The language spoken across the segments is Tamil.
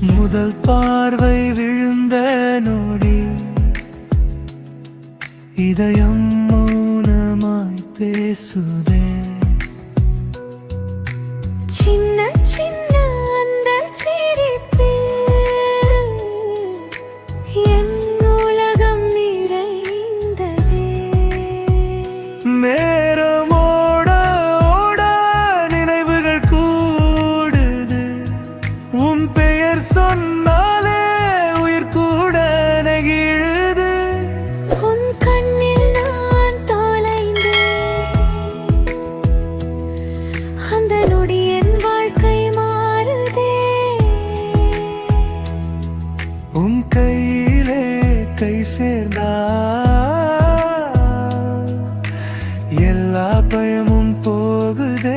முதல் பார்வை விழுந்த நொடி. இதயம் மௌனமாய் பேசுதே. சின்ன சின்ன அந்த சிரிப்பில் என் உலகம் நிறைந்ததே. உன் கையிலே கை சேர்ந்தா எல்லா பயமும் போகுதே.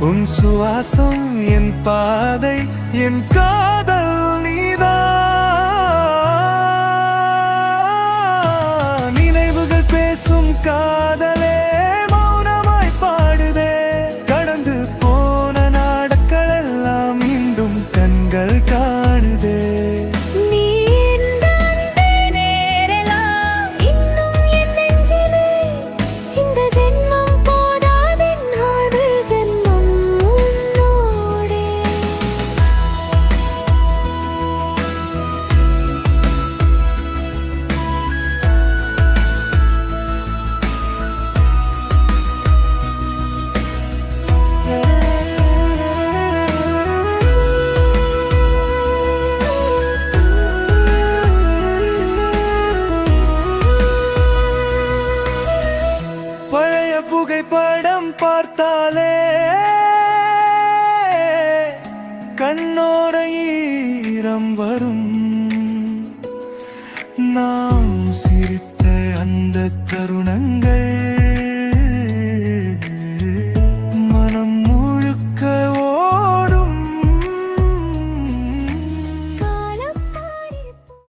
உன் சுவாசம் என் பாதை என் காதல் நீதான். நினைவுகள் பேசும் காதலே படம் பார்த்தாலே கண்ணோர ஈரம் வரும். நான்